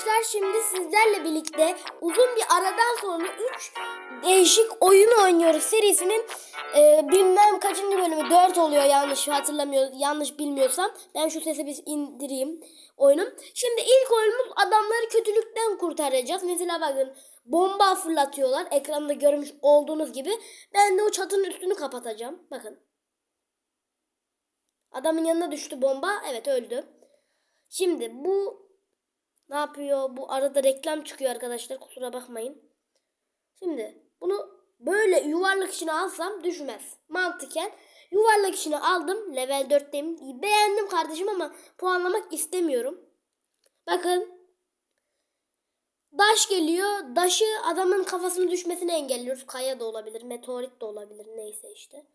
arkadaşlar şimdi sizlerle birlikte uzun bir aradan sonra 3 değişik oyun oynuyoruz serisinin e, bilmem kaçıncı bölümü 4 oluyor yanlış hatırlamıyor yanlış bilmiyorsam ben şu sesi bir indireyim oyunum. Şimdi ilk oyunumuz adamları kötülükten kurtaracağız. Mesela bakın bomba fırlatıyorlar ekranda görmüş olduğunuz gibi ben de o çatının üstünü kapatacağım bakın. Adamın yanına düştü bomba evet öldü. Şimdi bu ne yapıyor? Bu arada reklam çıkıyor arkadaşlar. Kusura bakmayın. Şimdi bunu böyle yuvarlak içine alsam düşmez. Mantıken yuvarlak içine aldım. Level 4'teyim. Beğendim kardeşim ama puanlamak istemiyorum. Bakın. Daş geliyor. Daşı adamın kafasını düşmesini engelliyoruz. Kaya da olabilir. Meteorit de olabilir. Neyse işte.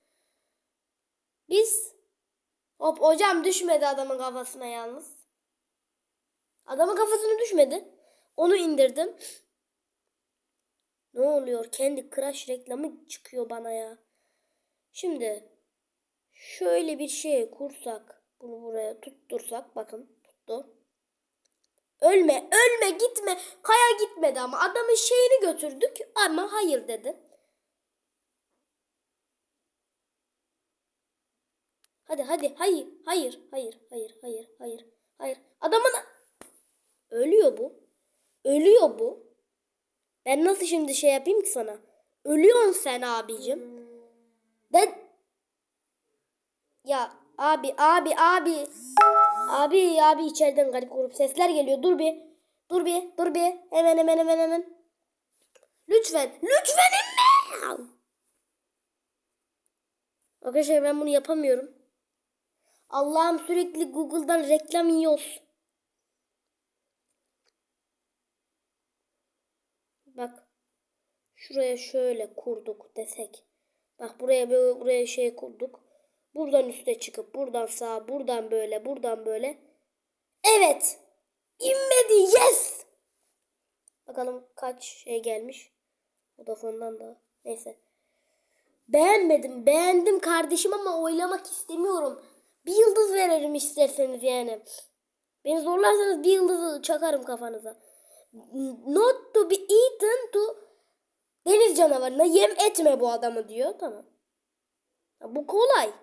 Biz Hop hocam düşmedi adamın kafasına yalnız. Adamın kafasına düşmedi. Onu indirdim. Ne oluyor? Kendi Crash reklamı çıkıyor bana ya. Şimdi şöyle bir şey kursak. Bunu buraya tuttursak. Bakın tuttu. Ölme, ölme, gitme. Kaya gitmedi ama adamın şeyini götürdük ama hayır dedi. Hadi hadi hayır hayır hayır hayır hayır hayır hayır. Adamın ölüyor bu. Ölüyor bu. Ben nasıl şimdi şey yapayım ki sana? Ölüyorsun sen abicim. Ben ya abi abi abi abi abi içeriden garip grup sesler geliyor. Dur bir. Dur bir. Dur bir. Hemen hemen hemen hemen. Lütfen. Lütfen inme. Arkadaşlar ben bunu yapamıyorum. Allah'ım sürekli Google'dan reklam yiyoruz. Bak. Şuraya şöyle kurduk desek. Bak buraya böyle buraya şey kurduk. Buradan üste çıkıp buradan sağa, buradan böyle, buradan böyle. Evet. İnmedi. Yes. Bakalım kaç şey gelmiş. Vodafone'dan da. Neyse. Beğenmedim. Beğendim kardeşim ama oylamak istemiyorum. Bir yıldız veririm isterseniz yani. Beni zorlarsanız bir yıldızı çakarım kafanıza. Not to be eaten to deniz canavarına yem etme bu adamı diyor. Tamam. Ya bu kolay.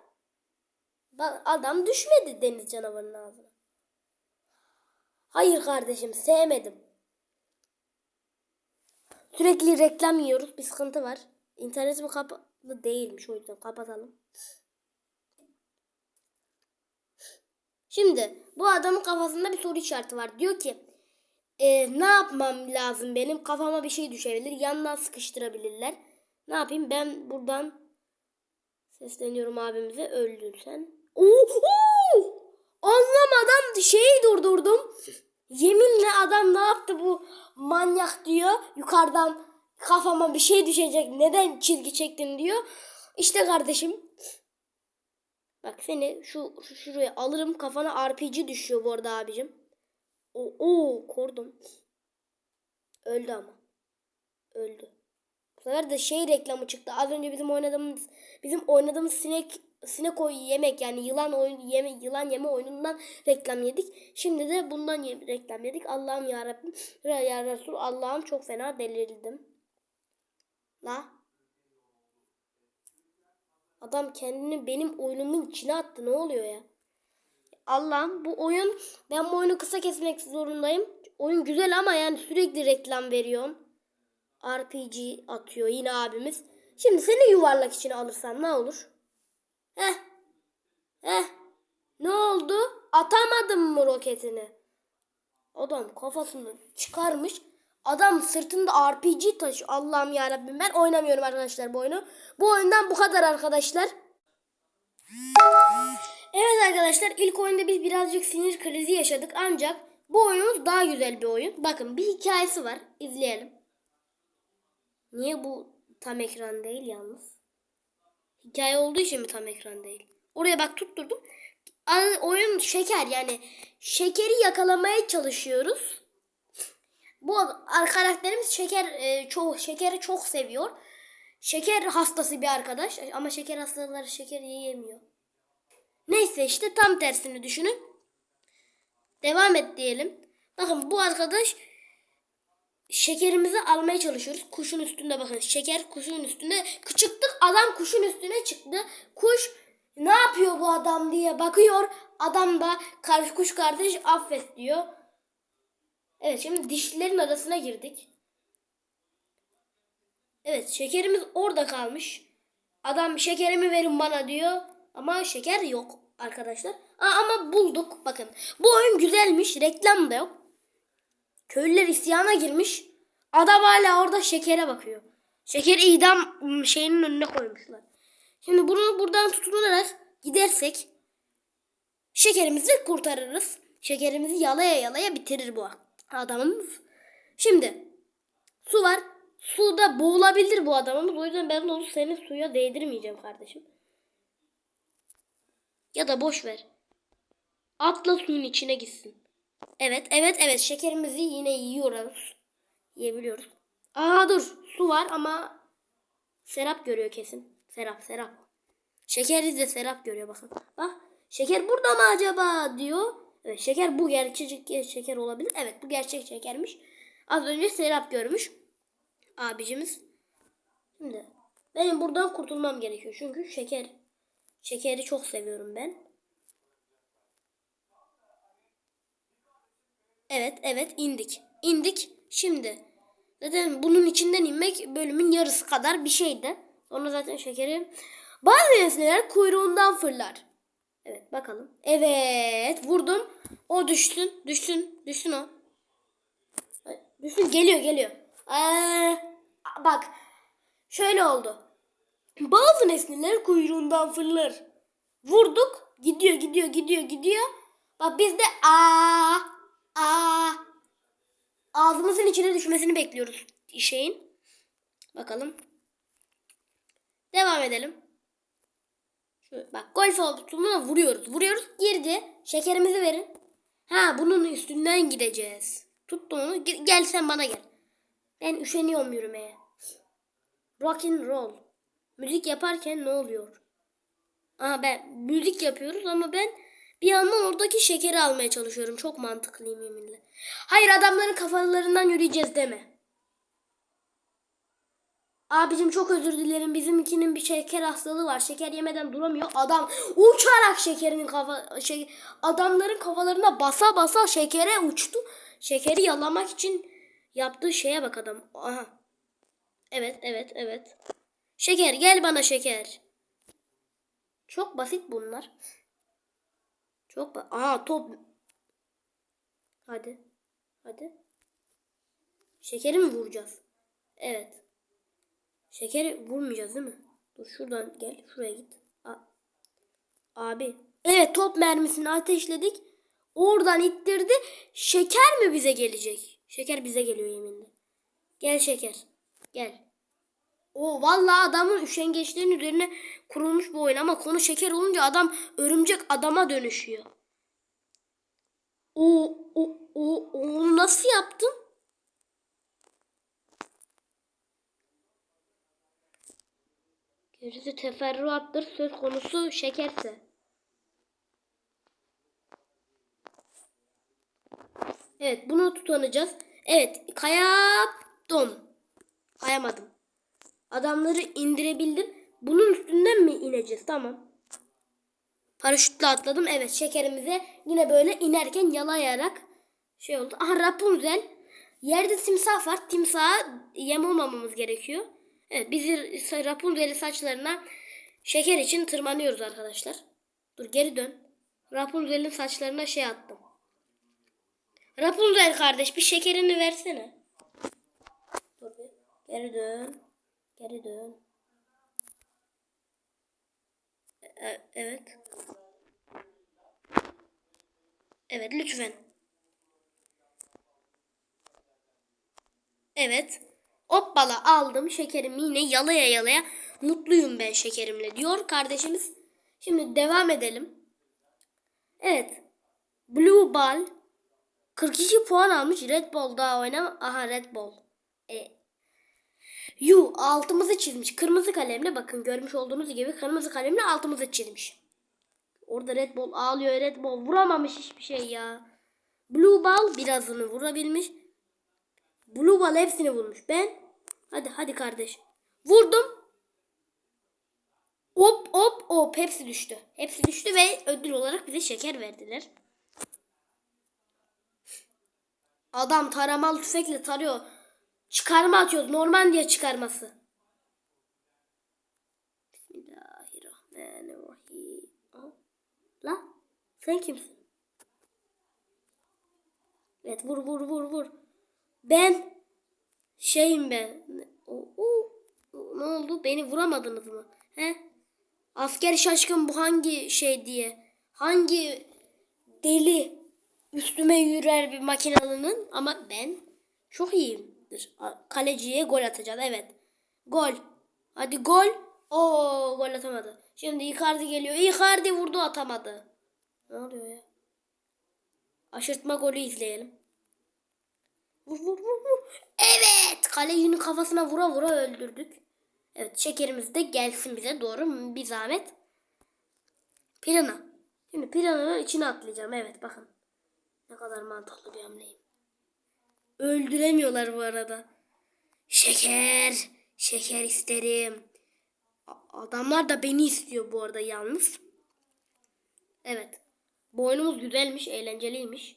Adam düşmedi deniz canavarının ağzına. Hayır kardeşim sevmedim. Sürekli reklam yiyoruz. Bir sıkıntı var. İnternetim kapalı değilmiş o yüzden kapatalım. Şimdi bu adamın kafasında bir soru işareti var. Diyor ki e, ne yapmam lazım benim? Kafama bir şey düşebilir. Yandan sıkıştırabilirler. Ne yapayım? Ben buradan sesleniyorum abimize. Öldün sen. Oo! Anlamadan şeyi durdurdum. Yeminle adam ne yaptı bu manyak diyor. Yukarıdan kafama bir şey düşecek. Neden çizgi çektin diyor. İşte kardeşim Bak seni şu, şu şuraya alırım kafana RPG düşüyor bu arada abicim. O o kordum. Öldü ama. Öldü. Bu sefer de şey reklamı çıktı. Az önce bizim oynadığımız bizim oynadığımız sinek sinek oy yemek yani yılan oyun yeme yılan yeme oyunundan reklam yedik. Şimdi de bundan ye, reklam yedik. Allah'ım ya Rabbim ya Resul Allah'ım çok fena delirdim. La Adam kendini benim oyunumun içine attı. Ne oluyor ya? Allah'ım bu oyun ben bu oyunu kısa kesmek zorundayım. Oyun güzel ama yani sürekli reklam veriyorum. RPG atıyor yine abimiz. Şimdi seni yuvarlak içine alırsam ne olur? Heh. Heh. Ne oldu? Atamadın mı roketini? Adam kafasını çıkarmış. Adam sırtında RPG taşı. Allah'ım ya Rabbim ben oynamıyorum arkadaşlar bu oyunu. Bu oyundan bu kadar arkadaşlar. Evet arkadaşlar ilk oyunda biz birazcık sinir krizi yaşadık ancak bu oyunumuz daha güzel bir oyun. Bakın bir hikayesi var. İzleyelim. Niye bu tam ekran değil yalnız? Hikaye olduğu için mi tam ekran değil? Oraya bak tutturdum. Oyun şeker yani şekeri yakalamaya çalışıyoruz. Bu karakterimiz şeker e, çok şekeri çok seviyor. Şeker hastası bir arkadaş ama şeker hastaları şeker yiyemiyor. Neyse işte tam tersini düşünün. Devam et diyelim. Bakın bu arkadaş şekerimizi almaya çalışıyoruz. Kuşun üstünde bakın. Şeker kuşun üstünde. Çıktık adam kuşun üstüne çıktı. Kuş ne yapıyor bu adam diye bakıyor. Adam da karşı kuş kardeş affet diyor. Evet şimdi dişlilerin arasına girdik. Evet şekerimiz orada kalmış. Adam şekerimi verin bana diyor. Ama şeker yok arkadaşlar. Aa, ama bulduk bakın. Bu oyun güzelmiş. Reklam da yok. Köylüler isyana girmiş. Adam hala orada şekere bakıyor. Şekeri idam şeyinin önüne koymuşlar. Şimdi bunu buradan tutunarak gidersek şekerimizi kurtarırız. Şekerimizi yalaya yalaya bitirir bu adamımız. Şimdi su var. Suda boğulabilir bu adamımız. O yüzden ben onu senin suya değdirmeyeceğim kardeşim. Ya da boş ver. Atla suyun içine gitsin. Evet, evet, evet. Şekerimizi yine yiyoruz. Yiyebiliyoruz. Aa dur. Su var ama Serap görüyor kesin. Serap, Serap. Şekeri de Serap görüyor bakın. Bak. Şeker burada mı acaba diyor. Evet, şeker bu gerçek şeker olabilir. Evet, bu gerçek şekermiş. Az önce Serap görmüş. Abicimiz. Şimdi benim buradan kurtulmam gerekiyor. Çünkü şeker şekeri çok seviyorum ben. Evet, evet indik. İndik. Şimdi zaten bunun içinden inmek bölümün yarısı kadar bir şeydi. Sonra zaten şekeri bazı nesneler kuyruğundan fırlar. Evet bakalım. Evet vurdum. O düşsün. Düşsün. Düşsün o. Düşsün geliyor geliyor. Ee, bak şöyle oldu. Bazı nesneler kuyruğundan fırlar. Vurduk. Gidiyor gidiyor gidiyor gidiyor. Bak biz de aa aa ağzımızın içine düşmesini bekliyoruz şeyin. Bakalım. Devam edelim. Bak golf olduğunu vuruyoruz. Vuruyoruz girdi. Şekerimizi verin. Ha bunun üstünden gideceğiz. Tuttum onu. Ge- Gel sen bana gel. Ben üşeniyorum yürümeye. Rock and roll. Müzik yaparken ne oluyor? Aa ben müzik yapıyoruz ama ben bir yandan oradaki şekeri almaya çalışıyorum. Çok mantıklıyım yeminle. Hayır adamların kafalarından yürüyeceğiz deme. Abicim çok özür dilerim. Bizimkinin bir şeker hastalığı var. Şeker yemeden duramıyor. Adam uçarak şekerin kafa şey adamların kafalarına basa basa şekere uçtu. Şekeri yalamak için yaptığı şeye bak adam. Aha. Evet, evet, evet. Şeker gel bana şeker. Çok basit bunlar. Çok ba Aha top. Hadi. Hadi. Şekeri mi vuracağız? Evet. Şekeri vurmayacağız değil mi? Dur şuradan gel. Şuraya git. A Abi. Evet top mermisini ateşledik. Oradan ittirdi. Şeker mi bize gelecek? Şeker bize geliyor yeminle. Gel şeker. Gel. O vallahi adamın üşengeçlerin üzerine kurulmuş bu oyun ama konu şeker olunca adam örümcek adama dönüşüyor. O o o onu nasıl yaptın? Gerisi teferruattır söz konusu şekerse. Evet bunu tutanacağız. Evet kayadım. Kayamadım. Adamları indirebildim. Bunun üstünden mi ineceğiz? Tamam. Paraşütle atladım. Evet şekerimize yine böyle inerken yalayarak şey oldu. Aha Rapunzel. Yerde timsah var. Timsaha yem olmamamız gerekiyor. Evet biz Rapunzel'in saçlarına şeker için tırmanıyoruz arkadaşlar. Dur geri dön. Rapunzel'in saçlarına şey attım. Rapunzel kardeş bir şekerini versene. Dur. Geri dön. Geri dön. E- evet. Evet lütfen. Evet. Hoppala aldım şekerimi yine yalaya yalaya. Mutluyum ben şekerimle diyor kardeşimiz. Şimdi devam edelim. Evet. Blue Ball 42 puan almış. Red Bull daha oynama. Aha Red Bull. E, Yu altımızı çizmiş. Kırmızı kalemle bakın görmüş olduğunuz gibi kırmızı kalemle altımızı çizmiş. Orada Red Bull ağlıyor. Red Bull vuramamış hiçbir şey ya. Blue Ball birazını vurabilmiş. Blue ball hepsini vurmuş. Ben hadi hadi kardeş. Vurdum. Hop hop hop hepsi düştü. Hepsi düştü ve ödül olarak bize şeker verdiler. Adam taramalı tüfekle tarıyor. Çıkarma atıyoruz. Normal diye çıkarması. Bismillahirrahmanirrahim. La sen kimsin? Evet vur vur vur vur. Ben şeyim ben. O, o, o, ne oldu? Beni vuramadınız mı? He? Asker şaşkın bu hangi şey diye. Hangi deli üstüme yürür bir makinalının ama ben çok iyiyimdir. Kaleciye gol atacağız evet. Gol. Hadi gol. Oo gol atamadı. Şimdi Icardi geliyor. Icardi vurdu atamadı. Ne oluyor ya? Aşırtma golü izleyelim. Vur vur vur vur. Evet. Kalecinin kafasına vura vura öldürdük. Evet şekerimiz de gelsin bize doğru bir zahmet. Pirana. Şimdi pirananın içine atlayacağım. Evet bakın. Ne kadar mantıklı bir hamleyim. Öldüremiyorlar bu arada. Şeker. Şeker isterim. Adamlar da beni istiyor bu arada yalnız. Evet. Bu oyunumuz güzelmiş, eğlenceliymiş.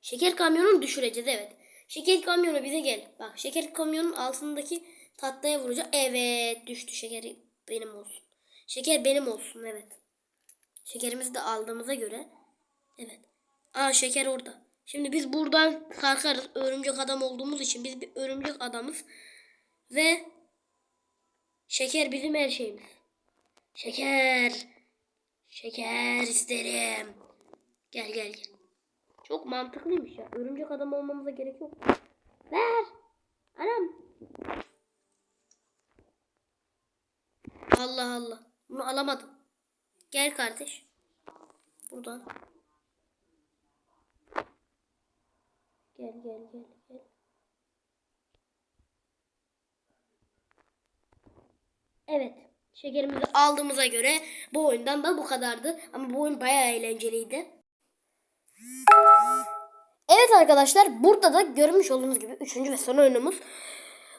Şeker kamyonunu düşüreceğiz evet. Şeker kamyonu bize gel. Bak şeker kamyonun altındaki tahtaya vuracak. Evet düştü şekeri benim olsun. Şeker benim olsun evet. Şekerimizi de aldığımıza göre. Evet. Aa şeker orada. Şimdi biz buradan kalkarız. Örümcek adam olduğumuz için biz bir örümcek adamız. Ve şeker bizim her şeyimiz. Şeker. Şeker isterim. Gel gel gel. Çok mantıklıymış ya. Örümcek adam olmamıza gerek yok. Ver. Anam. Allah Allah. Bunu alamadım. Gel kardeş. Buradan. Gel gel gel gel. Evet. Şekerimizi aldığımıza göre bu oyundan da bu kadardı. Ama bu oyun bayağı eğlenceliydi. Evet arkadaşlar burada da görmüş olduğunuz gibi üçüncü ve son oyunumuz.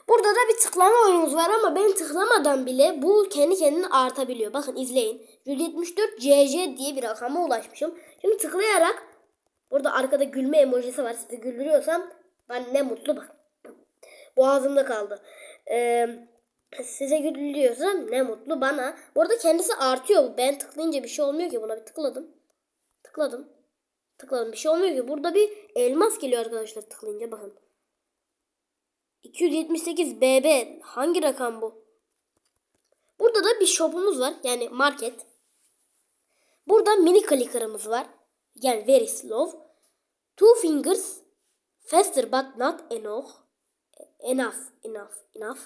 Burada da bir tıklama oyunumuz var ama ben tıklamadan bile bu kendi kendine artabiliyor. Bakın izleyin. 174 CC diye bir rakama ulaşmışım. Şimdi tıklayarak burada arkada gülme emojisi var. Sizi güldürüyorsam ben ne mutlu bak. Boğazımda kaldı. Ee, size güldürüyorsam ne mutlu bana. Bu arada kendisi artıyor. Ben tıklayınca bir şey olmuyor ki buna bir tıkladım. Tıkladım. Tıkladım. Bir şey olmuyor ki. Burada bir elmas geliyor arkadaşlar tıklayınca bakın. 278 BB. Hangi rakam bu? Burada da bir shop'umuz var. Yani market. Burada mini clicker'ımız var. Yani very slow. Two fingers. Faster but not enough. Enough. Enough. Enough.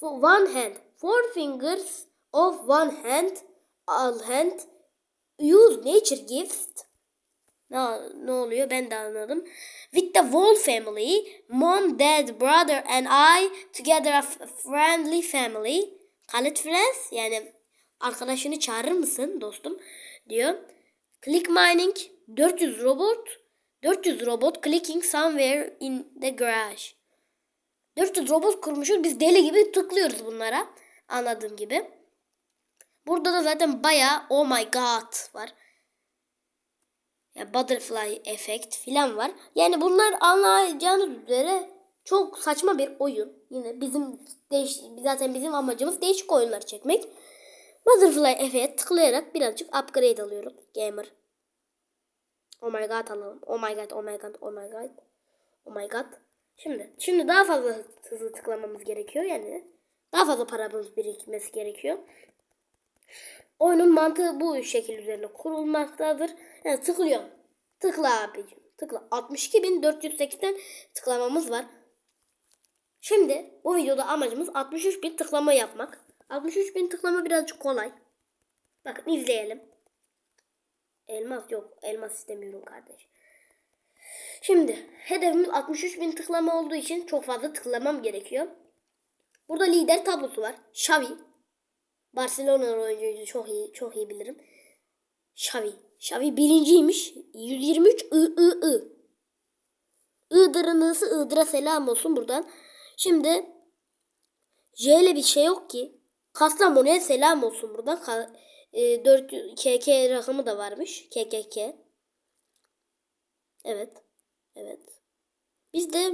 For one hand. Four fingers of one hand. All hand. Use nature gift. Ne, ne oluyor ben de anladım. With the whole family, mom, dad, brother and I together a friendly family. Call it friends yani arkadaşını çağırır mısın dostum diyor. Click mining 400 robot 400 robot clicking somewhere in the garage. 400 robot kurmuşuz biz deli gibi tıklıyoruz bunlara anladığım gibi. Burada da zaten bayağı oh my god var. Ya butterfly efekt filan var. Yani bunlar anlayacağınız üzere çok saçma bir oyun. Yine bizim değiş zaten bizim amacımız değişik oyunlar çekmek. Butterfly efekt tıklayarak birazcık upgrade alıyoruz. Gamer. Oh my god alalım. Oh my god, oh my god, oh my god. Oh my god. Şimdi, şimdi daha fazla hızlı tıklamamız gerekiyor yani. Daha fazla paramız birikmesi gerekiyor. Oyunun mantığı bu şekil üzerine kurulmaktadır. Yani tıklıyorum. Tıkla abicim. Tıkla. 62.480 tıklamamız var. Şimdi bu videoda amacımız 63.000 tıklama yapmak. 63.000 tıklama birazcık kolay. Bakın izleyelim. Elmas yok. Elmas istemiyorum kardeş. Şimdi hedefimiz 63.000 tıklama olduğu için çok fazla tıklamam gerekiyor. Burada lider tablosu var. Xavi. Barcelona oyuncuydu. Çok iyi, çok iyi bilirim. Xavi. Xavi birinciymiş. 123 I I I. I Iğdır'ın ısı Iğdır'a selam olsun buradan. Şimdi J ile bir şey yok ki. Kastamonu'ya selam olsun buradan. Ka- e, 4 KK rakamı da varmış. KKK. Evet. Evet. Biz de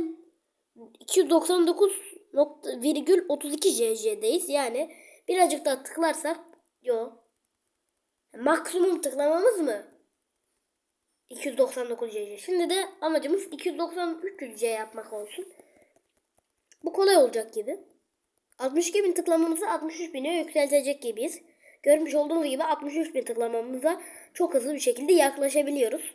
299.32 JJ'deyiz. Yani birazcık daha tıklarsak yo. Maksimum tıklamamız mı? 299 JJ. Şimdi de amacımız 290 J yapmak olsun. Bu kolay olacak gibi. 62 bin tıklamamızı 63 bine yükseltecek gibiyiz. Görmüş olduğunuz gibi 63 bin tıklamamıza çok hızlı bir şekilde yaklaşabiliyoruz.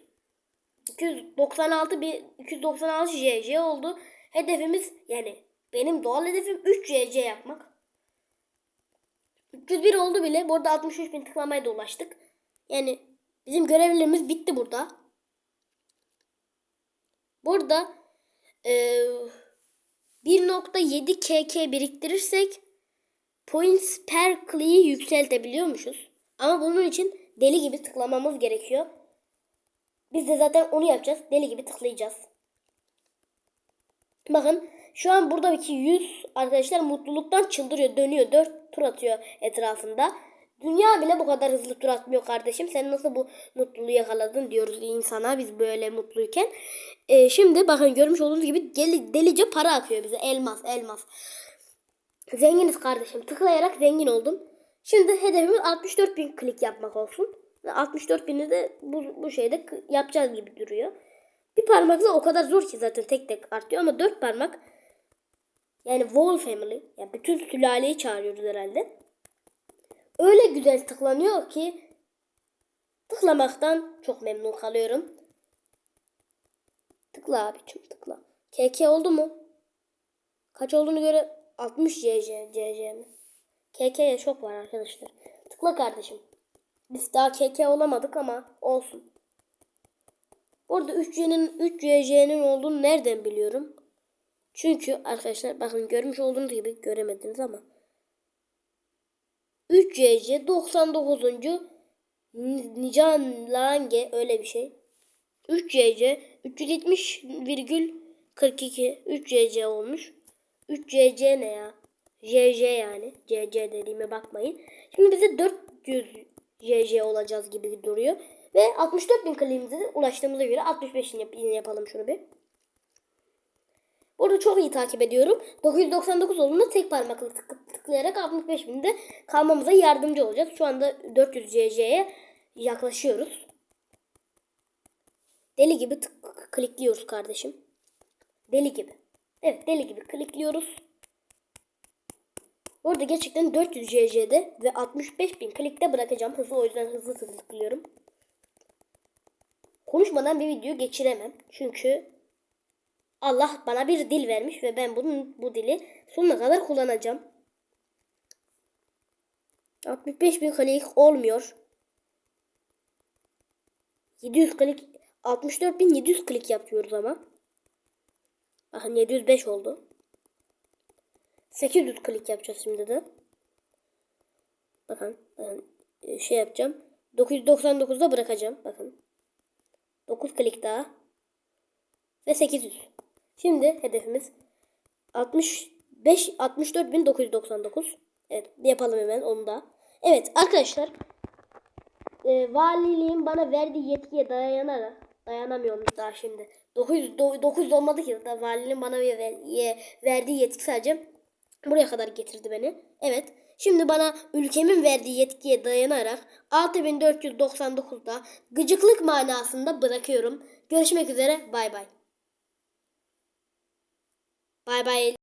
296 bir 296 JJ oldu. Hedefimiz yani benim doğal hedefim 3 JJ yapmak. 301 oldu bile. Burada 63 bin tıklamaya da ulaştık. Yani bizim görevlerimiz bitti burada. Burada e, 1.7 KK biriktirirsek points per click'i yükseltebiliyormuşuz. Ama bunun için deli gibi tıklamamız gerekiyor. Biz de zaten onu yapacağız. Deli gibi tıklayacağız. Bakın şu an buradaki 100 arkadaşlar mutluluktan çıldırıyor. Dönüyor. 4 tur atıyor etrafında. Dünya bile bu kadar hızlı tur atmıyor kardeşim. Sen nasıl bu mutluluğu yakaladın diyoruz insana biz böyle mutluyken. Ee, şimdi bakın görmüş olduğunuz gibi deli, delice para akıyor bize. Elmas elmas. Zenginiz kardeşim. Tıklayarak zengin oldum. Şimdi hedefimiz 64 bin klik yapmak olsun. Ve 64 bini de bu, bu şeyde yapacağız gibi duruyor. Bir parmakla o kadar zor ki zaten tek tek artıyor ama dört parmak yani whole family yani bütün sülaleyi çağırıyoruz herhalde. Öyle güzel tıklanıyor ki tıklamaktan çok memnun kalıyorum. Tıkla abicim tıkla. KK oldu mu? Kaç olduğunu göre 60 CC CC mi? KK'ye çok var arkadaşlar. Tıkla kardeşim. Biz daha KK olamadık ama olsun. Burada 3C'nin 3 CC'nin olduğunu nereden biliyorum? Çünkü arkadaşlar bakın görmüş olduğunuz gibi göremediniz ama 3 CC 99. Ni- Nican Lange öyle bir şey. 3 CC 370,42 3 CC olmuş. 3 CC ne ya? JJ yani. CC dediğime bakmayın. Şimdi bize 400 JJ olacağız gibi duruyor. Ve 64 bin kliğimize de ulaştığımıza göre 65'ini yap yapalım şunu bir. Burada çok iyi takip ediyorum. 999 olduğunda tek parmakla tık- tıklayarak 65 binde kalmamıza yardımcı olacak. Şu anda 400 CC'ye yaklaşıyoruz. Deli gibi tık klikliyoruz kardeşim. Deli gibi. Evet deli gibi klikliyoruz. Bu arada gerçekten 400 CC'de ve 65 bin klikte bırakacağım. Hızlı o yüzden hızlı tıklıyorum. Konuşmadan bir video geçiremem. Çünkü Allah bana bir dil vermiş ve ben bunun bu dili sonuna kadar kullanacağım. 65 bin klik olmuyor. 700 klik 64.700 klik yapıyoruz ama. Bakın 705 oldu. 800 klik yapacağız şimdi de. Bakın, bakın e, şey yapacağım. 999'da bırakacağım. Bakın. 9 klik daha. Ve 800. Şimdi hedefimiz 65 64.999. Evet yapalım hemen onu da. Evet arkadaşlar e, valiliğin bana verdiği yetkiye dayanarak dayanamıyorum daha şimdi. 900 do- 900 olmadı ki da valiliğin bana ver, ye- verdiği yetki sadece buraya kadar getirdi beni. Evet. Şimdi bana ülkemin verdiği yetkiye dayanarak 6499'da gıcıklık manasında bırakıyorum. Görüşmek üzere. Bay bay. Bay bay.